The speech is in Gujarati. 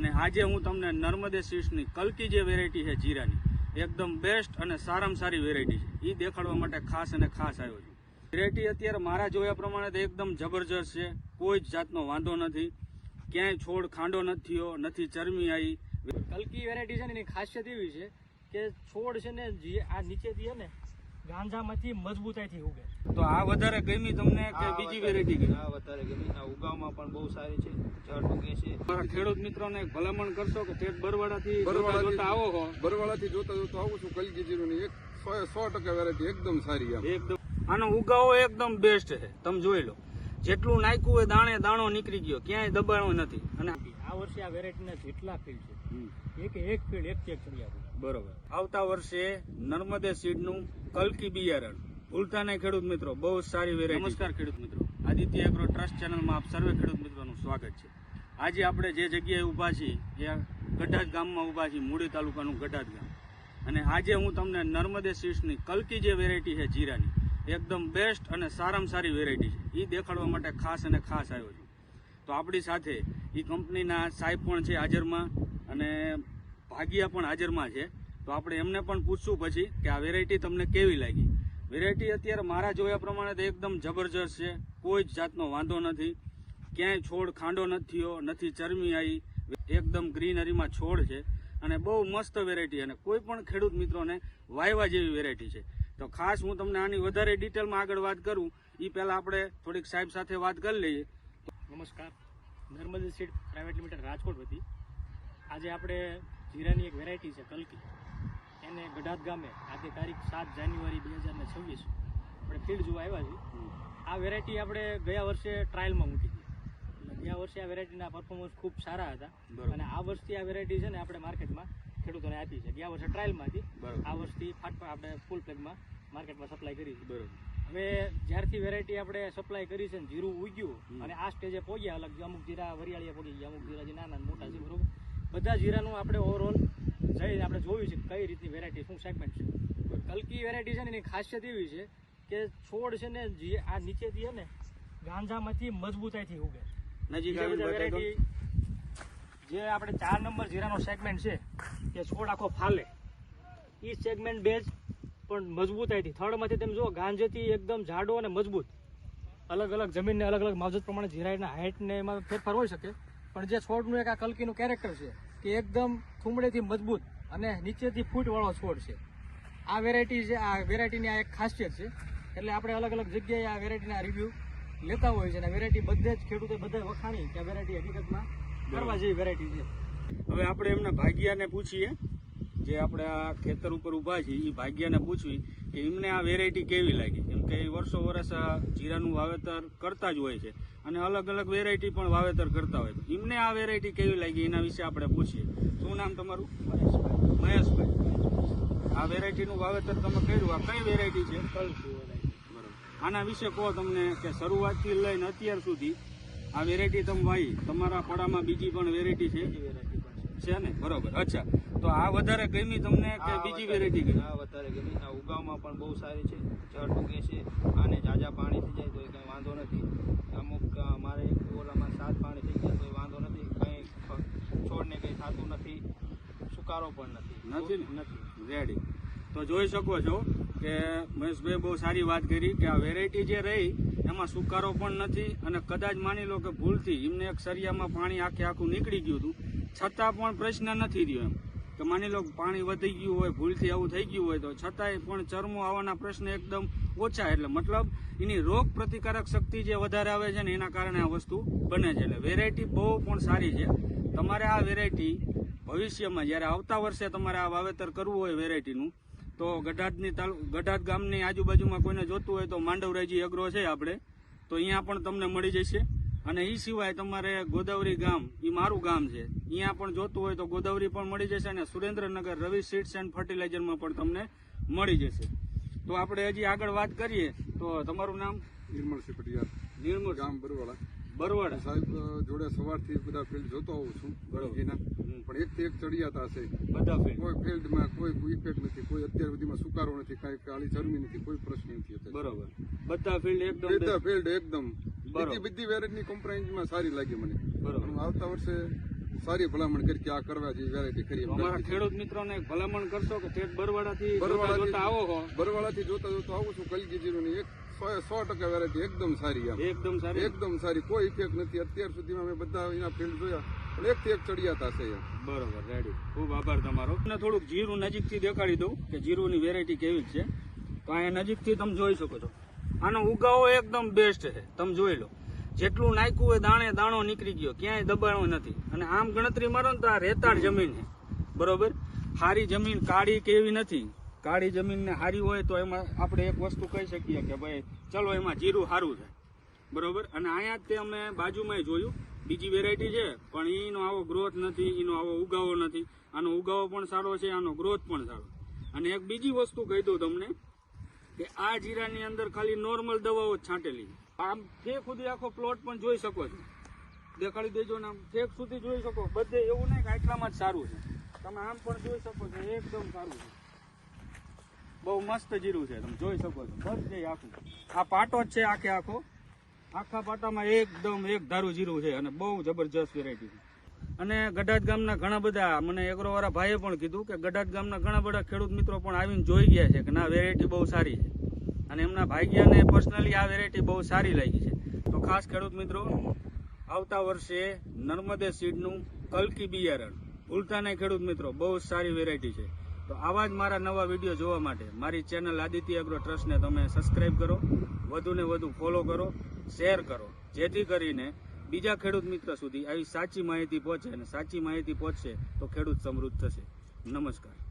અને આજે હું તમને નર્મદે સીડ્સની કલકી જે વેરાયટી છે જીરાની, એકદમ બેસ્ટ અને સારામાં સારી વેરાયટી છે. એ દેખાડવા માટે ખાસ અને ખાસ આવ્યો છું. વેરાયટી અત્યારે મારા જોયા પ્રમાણે તો એકદમ જબરજસ્ત છે. કોઈ જ જાતનો વાંધો નથી. ક્યાંય છોડ ખાંડો નથી થયો, નથી ચરમી આવી. કલકી વેરાયટી છે ને એની ખાસિયત એવી છે કે છોડ છે ને આ નીચેથી છે ને ગાંજામાંથી મજબૂતાઈથી ઉગે. તો આ વધારે ગમી તમને કે બીજી વેરાયટી ગમી. આ વધારે ગમી. આ ઉગાવમાં પણ બહુ સારી છે. જળ ઉગે છે. મારા ખેડૂત મિત્રોને એક ભલામણ કરશો કે ઠેઠ બરવાડાથી બરવાડા જોતા આવો હો. બરવાડાથી જોતા જોતા આવું છું. કલગી જીરુની એક સો સો ટકા વેરાયટી એકદમ સારી એકદમ. આનો ઉગાવો એકદમ બેસ્ટ છે. તમે જોઈ લો. જેટલું નાખ્યું હોય દાણે દાણો નીકળી ગયો. ક્યાંય દબાણો નથી. અને આ વર્ષે આ વેરાયટીના જેટલા ફીલ્ડ છે. એક એક ફીલ્ડ એક ચેક ચડી બરોબર. આવતા વર્ષે નર્મદે સીડનું કલકી બિયારણ. ભૂલતા ખેડૂત મિત્રો, બહુ સારી વેરાયટી નમસ્કાર ખેડૂત મિત્રો. આદિત્ય એગ્રો ટ્રસ્ટ ચેનલમાં આપ સર્વે ખેડૂત મિત્રોનું સ્વાગત છે. આજે આપણે જે જગ્યાએ ઊભા છીએ, એ ગઢાજ ગામમાં ઊભા છીએ, મૂડી તાલુકાનું ગઢાજ ગામ. અને આજે હું તમને નર્મદે સીડ્સની કલકી જે વેરાયટી છે જીરાની, એકદમ બેસ્ટ અને સારામાં સારી વેરાયટી છે. એ દેખાડવા માટે ખાસ અને ખાસ આવ્યો છું. તો આપણી સાથે એ કંપનીના સાહેબ પણ છે હાજરમાં અને ભાગિયા પણ હાજરમાં છે. તો આપણે એમને પણ પૂછશું પછી કે આ વેરાયટી તમને કેવી લાગી? વેરાયટી અત્યારે મારા જોયા પ્રમાણે તો એકદમ જબરજસ્ત છે. કોઈ જ જાતનો વાંધો નથી. ક્યાંય છોડ ખાંડો નથી થયો, નથી ચરમી આવી. એકદમ ગ્રીનરીમાં છોડ છે અને બહુ મસ્ત વેરાયટી અને કોઈ પણ ખેડૂત મિત્રોને વાયવા જેવી વેરાયટી છે. તો ખાસ હું તમને આની વધારે ડિટેલમાં આગળ વાત કરું. એ પહેલાં આપણે થોડીક સાહેબ સાથે વાત કરી લઈએ. નમસ્કાર. Narmada seed private limited Rajkot વતી. આજે આપણે જીરાની એક વેરાયટી છે કલકી. એને ગઢાત ગામે આજે તારીખ સાત જાન્યુઆરી બે હજાર ને છવ્વીસ આપણે ફીડ જોવા આવ્યા છીએ. આ વેરાયટી આપણે ગયા વર્ષે ટ્રાયલમાં મૂકી હતી. ગયા વર્ષે આ વેરાયટીના પરફોર્મન્સ ખૂબ સારા હતા. અને આ વર્ષથી આ વેરાયટી છે ને આપણે માર્કેટમાં ખેડૂતોને આપી છે. ગયા વર્ષે ટ્રાયલમાં હતી. આ વર્ષથી ફાટ આપણે ફૂલ પ્લેગમાં માર્કેટમાં સપ્લાય કરી છે. બરોબર. હવે જ્યારથી વેરાયટી આપણે સપ્લાય કરી છે ને જીરું ઉગ્યું અને આ સ્ટેજે પહોંચ્યા અલગ અમુક જીરા વરિયાળીયા પહોંચી ગયા અમુક જીરા જે નાના મોટા છે બરોબર? બધા જીરાનું આપણે ઓવરઓલ જઈને આપણે જોયું છે કઈ રીતની વેરાયટી શું સેગમેન્ટ છે. કલકી વેરાયટી છે ને એની ખાસિયત એવી છે કે છોડ છે ને જે આ નીચેથી છે ને ગાંજામાંથી મજબૂતાઈથી ઉગે. નજીક. વેરાયટી જે આપણે ચાર નંબર જીરાનો સેગમેન્ટ છે કે છોડ આખો ફાલે. એ સેગમેન્ટ બેઝ પણ મજબૂતાઈથી. થર્ડમાંથી તમે જુઓ ગાંજેથી એકદમ જાડો અને મજબૂત. અલગ અલગ જમીનને અલગ અલગ માવજત પ્રમાણે જીરાના હાઇટને એમાં ફેરફાર હોઈ શકે. પણ જે છોડનું એક આ કલકીનું કેરેક્ટર છે કે એકદમ થુમડેથી મજબૂત અને નીચેથી ફૂટવાળો છોડ છે. આ વેરાયટી છે આ વેરાયટીની આ એક ખાસિયત છે. એટલે આપણે અલગ અલગ જગ્યાએ આ વેરાયટીના રિવ્યૂ લેતા હોય છે અને વેરાયટી બધે જ ખેડૂતે બધે વખાણી કે વેરાયટી હકીકતમાં કરવા જેવી વેરાયટી છે. હવે આપણે એમના ભાગ્યાને પૂછીએ. જે આપણે આ ખેતર ઉપર ઊભા છીએ એ ભાગ્યાને પૂછવી. એમને આ વેરાયટી કેવી લાગી? કેમ કે વર્ષો વર્ષ જીરાનું વાવેતર કરતા જ હોય છે અને અલગ અલગ વેરાયટી પણ વાવેતર કરતા હોય છે. એમને આ વેરાયટી કેવી લાગી? એના વિશે આપણે પૂછીએ. શું નામ તમારું? મહેશભાઈ. મહેશભાઈ. આ વેરાયટીનું વાવેતર તમે કર્યું? આ કઈ વેરાયટી છે? બરાબર. આના વિશે કહો તમને કે શરૂઆતથી લઈને અત્યાર સુધી આ વેરાયટી તમે વાવી તમારા પડામાં બીજી પણ વેરાયટી છે? છે ને? બરોબર. અચ્છા. તો આ વધારે ગમી તમને કે બીજી વેરાયટી ગમી. આ વધારે ગમી. આ ઉગાવમાં પણ બહુ સારી છે. જળ ઉગે છે. આને જાજા પાણી થઈ જાય તો કંઈ વાંધો નથી. અમુક મારે મારે ઓલામાં સાત પાણી થઈ ગયા તો વાંધો નથી. કંઈ છોડને કંઈ થતું નથી. સુકારો પણ નથી. નથી નથી રેડી તો જોઈ શકો છો કે મહેશભાઈ બહુ સારી વાત કરી કે આ વેરાયટી જે રહી એમાં સુકારો પણ નથી અને કદાચ માની લો કે ભૂલથી એમને એક સરિયામાં પાણી આખે આખું નીકળી ગયું હતું. છતાં પણ પ્રશ્ન નથી રહ્યો એમ. કે માની લો પાણી વધી ગયું હોય, ભૂલથી આવું થઈ ગયું હોય, તો છતાંય પણ ચરમો આવવાના પ્રશ્ન એકદમ ઓછા એટલે મતલબ એની રોગ પ્રતિકારક શક્તિ જે વધારે આવે છે ને, એના કારણે આ વસ્તુ બને છે. એટલે વેરાયટી બહુ પણ સારી છે. તમારે આ વેરાયટી ભવિષ્યમાં જ્યારે આવતા વર્ષે તમારે આ વાવેતર કરવું હોય વેરાયટીનું તો ગઢાદની તાલુ ગઢાદ ગામની આજુબાજુમાં કોઈને જોતું હોય તો માંડવરાજી અગ્રો છે આપણે, તો અહીંયા પણ તમને મળી જશે. અને એ સિવાય તમારે ગોદાવરી ગામ એ મારું ગામ છે. અહીંયા પણ જોતું હોય તો ગોદાવરી પણ મળી જશે અને સુરેન્દ્રનગર રવિ સીડ્સ એન્ડ ફર્ટિલાઇઝરમાં પણ તમને મળી જશે. તો આપણે હજી આગળ વાત કરીએ તો તમારું નામ? નિર્મળસિંહ પટિયાર. નિર્મળ. ગામ બરવાળા. બરવાડા સાહેબ જોડે સવારથી બધા ફિલ્ડ જોતો હોઉં છું ગણપતિના. પણ એક થી એક ચડિયાતા છે બધા ફિલ્ડ કોઈ ફિલ્ડમાં કોઈ ઇફેક્ટ નથી કોઈ અત્યાર સુધીમાં સુકારો નથી કાંઈ કાળી ચરમી નથી કોઈ પ્રશ્ન નથી. બરોબર. બધા ફિલ્ડ એકદમ બધા ફિલ્ડ એકદમ બરોબર. બધી બધી વેરાયટીની કોમ્પ્રાઇઝમાં સારી લાગી મને. બરાબર. આવતા વર્ષે સારી ભલામણ કરી કે આ કરવા જેવી વેરાયટી કરી અમારા ખેડૂત મિત્રોને એક ભલામણ કરશો કે ઠેઠ બરવાડાથી જોતા આવો હો. બરવાળાથી જોતા જોતા આવું છું. કલગી જીરુની એક સો ટકા વેરાયટી એકદમ સારી એકદમ સારી. એકદમ સારી. કોઈ ઇફેક્ટ નથી. અત્યાર સુધીમાં અમે બધા એના ફિલ્ડ જોયા. પણ એકથી એક ચડિયાતા છે બરોબર રેડી ખૂબ આભાર તમારો. તમને થોડુંક જીરું નજીકથી દેખાડી દઉં કે જીરુની વેરાયટી કેવી છે. તો અહીંયા નજીકથી તમે જોઈ શકો છો. આનો ઉગાવો એકદમ બેસ્ટ છે. તમે જોઈ લો. જેટલું નાખ્યું હોય દાણે દાણો નીકળી ગયો. ક્યાંય દબાણો નથી. અને આમ ગણતરી મારો ને તો આ રેતાળ જમીન છે. બરોબર? સારી જમીન કાળી કે એવી નથી. કાળી જમીનને સારી હોય તો એમાં આપણે એક વસ્તુ કહી શકીએ કે ભાઈ, ચલો, એમાં જીરું સારું છે. બરોબર? અને અહીંયા તે અમે બાજુમાં જોયું. બીજી વેરાયટી છે, પણ એનો આવો ગ્રોથ નથી એનો આવો ઉગાવો નથી. આનો ઉગાવો પણ સારો છે, આનો ગ્રોથ પણ સારો. અને એક બીજી વસ્તુ કહી દઉં તમને. કે આ જીરાની અંદર ખાલી નોર્મલ દવાઓ છાંટેલી. આમ ઠેક સુધી આખો પ્લોટ પણ જોઈ શકો છો. દેખાડી દેજો ને આમ. ઠેક સુધી જોઈ શકો. બધે એવું નહીં કે આટલામાં જ સારું છે. તમે આમ પણ જોઈ શકો છો, એકદમ સારું છે. બહુ મસ્ત જીરું છે. તમે જોઈ શકો છો. બધે આખું. આ પાટો જ છે આખે આખો. આખા પાટામાં એકદમ એક ધારું જીરું છે અને બહુ જબરજસ્ત વેરાયટી છે. અને ગઢાત ગામના ઘણા બધા, મને એગ્રોવાળા ભાઈએ પણ કીધું કે ગઢાત ગામના ઘણા બધા ખેડૂત મિત્રો પણ આવીને જોઈ ગયા છે કે ના વેરાયટી બહુ સારી છે. અને એમના ભાગ્યાને પર્સનલી આ વેરાયટી બહુ સારી લાગી છે. તો ખાસ ખેડૂત મિત્રો, આવતા વર્ષે નર્મદે સીડનું કલકી બિયારણ ભૂલતા ખેડૂત મિત્રો, બહુ જ સારી વેરાયટી છે. તો આવા જ મારા નવા વીડિયો જોવા માટે મારી ચેનલ આદિત્ય એગ્રો ટ્રસ્ટને તમે સબસ્ક્રાઈબ કરો, વધુને વધુ ફોલો કરો શેર કરો. જેથી કરીને બીજા ખેડૂત મિત્ર સુધી આવી સાચી માહિતી પહોંચે અને સાચી માહિતી પહોંચશે તો ખેડૂત સમૃદ્ધ થશે. નમસ્કાર.